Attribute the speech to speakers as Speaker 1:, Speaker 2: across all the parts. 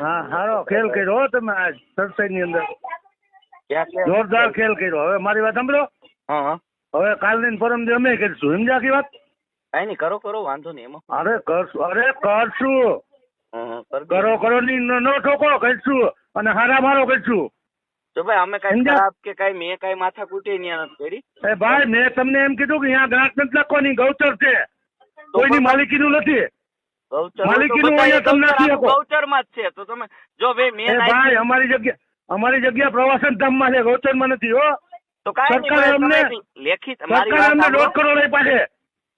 Speaker 1: હા સારો ખેલ કર્યો હો તમે આજ સરસાઈ ની અંદર જોરદાર ખેલ કર્યો. હવે મારી વાત સાંભળો. હવે કાલની ની પરમ દે અમે કરીશું. સમજ્યા આખી વાત?
Speaker 2: કઈ નહીં કરો કરો વાંધો નહીં એમાં.
Speaker 1: અરે કરશું. અરે કરશું.
Speaker 2: કરો
Speaker 1: કરો ની ન ન ઠોકો કરશું. અને હારા મારો કરશું.
Speaker 2: તો ભાઈ અમે કઈ? ખરાબ કે કઈ મેં કઈ માથા કૂટી ન્યા નથી કરી?
Speaker 1: એ ભાઈ મેં તમને એમ કીધું કે અહીંયા ગ્રાહક નથી લખવાની. ગૌચર છે. કોઈની
Speaker 2: માલિકી
Speaker 1: માલિકીનું નથી.
Speaker 2: ગૌચરમાં જ છે. તો તમે જો ભાઈ
Speaker 1: એ
Speaker 2: મેં
Speaker 1: ભાઈ
Speaker 2: નાખી-
Speaker 1: અમારી જગ્યા અમારી જગ્યા પ્રવાસન ધામમાં છે ગૌચરમાં નથી હો.
Speaker 2: તો નહીં
Speaker 1: સરકારે અમને-
Speaker 2: લેખિત
Speaker 1: દોઢ કરોડ આપ્યા છે.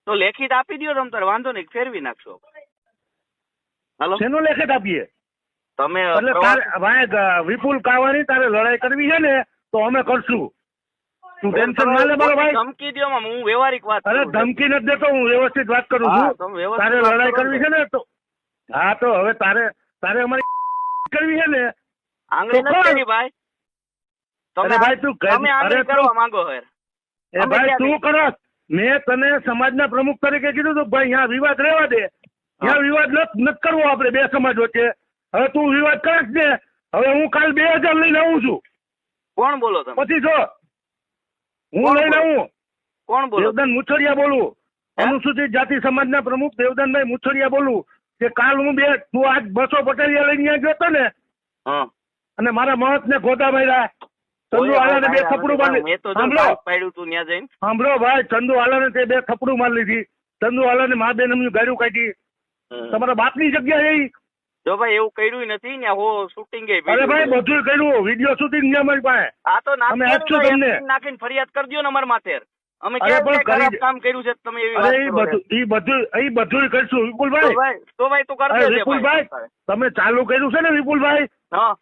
Speaker 2: તો લેખિત આપી દો તમ તારે વાંધો નહીં ફેરવી નાખશો. હાલો?
Speaker 1: શેનું લેખિત આપીએ?
Speaker 2: તમે
Speaker 1: એટલે ભાઈ વિપુલ કાવાની તારે લડાઈ કરવી છે ને તો અમે કરશું. તું ટેન્શન ના લે મારો ભાઈ.
Speaker 2: ધમકી દ્યો હું વ્યવહારિક વાત
Speaker 1: અરે ધમકી નથી દેતો હું વ્યવસ્થિત વાત કરું છું. તારે લડાઈ કરવી
Speaker 2: છે.
Speaker 1: ને તો? હા તો હવે તારે તારે અમારી કરવી છે ને?
Speaker 2: આંગળી નથી
Speaker 1: કરી.
Speaker 2: ભાઈ. તમે
Speaker 1: ભાઈ તું
Speaker 2: તમે આંગળી કરવા માંગો હેર
Speaker 1: એ ભાઈ તું કરસ મેં તને સમાજના પ્રમુખ તરીકે કીધું તું ભાઈ અહીંયા વિવાદ રહેવા દે. અહીંયા વિવાદ નથી કરવો આપણે બે સમાજ વચ્ચે. હવે તું વિવાદ કરસ ને. હવે હું કાલ બે હજાર લઈને આવું છું.
Speaker 2: કોણ બોલો તમે?
Speaker 1: પછી જો હું
Speaker 2: કોણ
Speaker 1: લઈને આવું.
Speaker 2: કોણ બોલો?
Speaker 1: દેવદાન મુછડિયા બોલું. અનુસૂચિત જાતિ સમાજના પ્રમુખ દેવદાનભાઈ મુછડિયા બોલું. કે કાલ હું બે તું આજ બસો પટેલિયા લઈને ગયો હતો ને? અને મારા મહત ને ખોટા માર્યા. ચંદુ
Speaker 2: કોઈ
Speaker 1: બે થપડું મારી
Speaker 2: મેં તો જો
Speaker 1: સાંભળો.
Speaker 2: તું ત્યાં જઈને.
Speaker 1: સાંભળો ભાઈ ચંદુ આલાને તે બે થપડું મારી લીધી. ચંદુ આલાને મા બેન એમની ગાડું કાઢી. તમારા બાપની જગ્યા એ
Speaker 2: જો ભાઈ એવું કર્યું નથી ને હો શૂટિંગ
Speaker 1: અરે ભાઈ બધું કર્યું વિડિયો શૂટિંગ છે અમારી પાસે.
Speaker 2: આ તો
Speaker 1: તમને.
Speaker 2: નાખીને ફરિયાદ કરી દો ને અમારા માથે. અમે ક્યાં ખરાબ કામ કર્યું છે તમે એવી વાત કરો
Speaker 1: બધું એ બધું એ બધું કરશું વિપુલભાઈ.
Speaker 2: તો ભાઈ તો કરી
Speaker 1: વિપુલભાઈ તમે ચાલુ કર્યું છે ને વિપુલભાઈ?
Speaker 2: હા.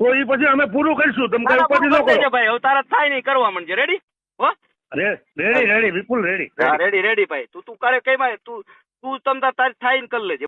Speaker 1: તો એ પછી અમે પૂરું કરીશું. તમે કઈ ઉપાધિ ન
Speaker 2: કરો ભાઈ હવે તારા થાય નહીં કરવા મંજે રેડી હો?
Speaker 1: Ready ready Vipul ready
Speaker 2: ready ready ભાઈ. તું તું કરે કઈ ભાઈ? તું તું તમ તાર તારી થાય ને કરી લેજે.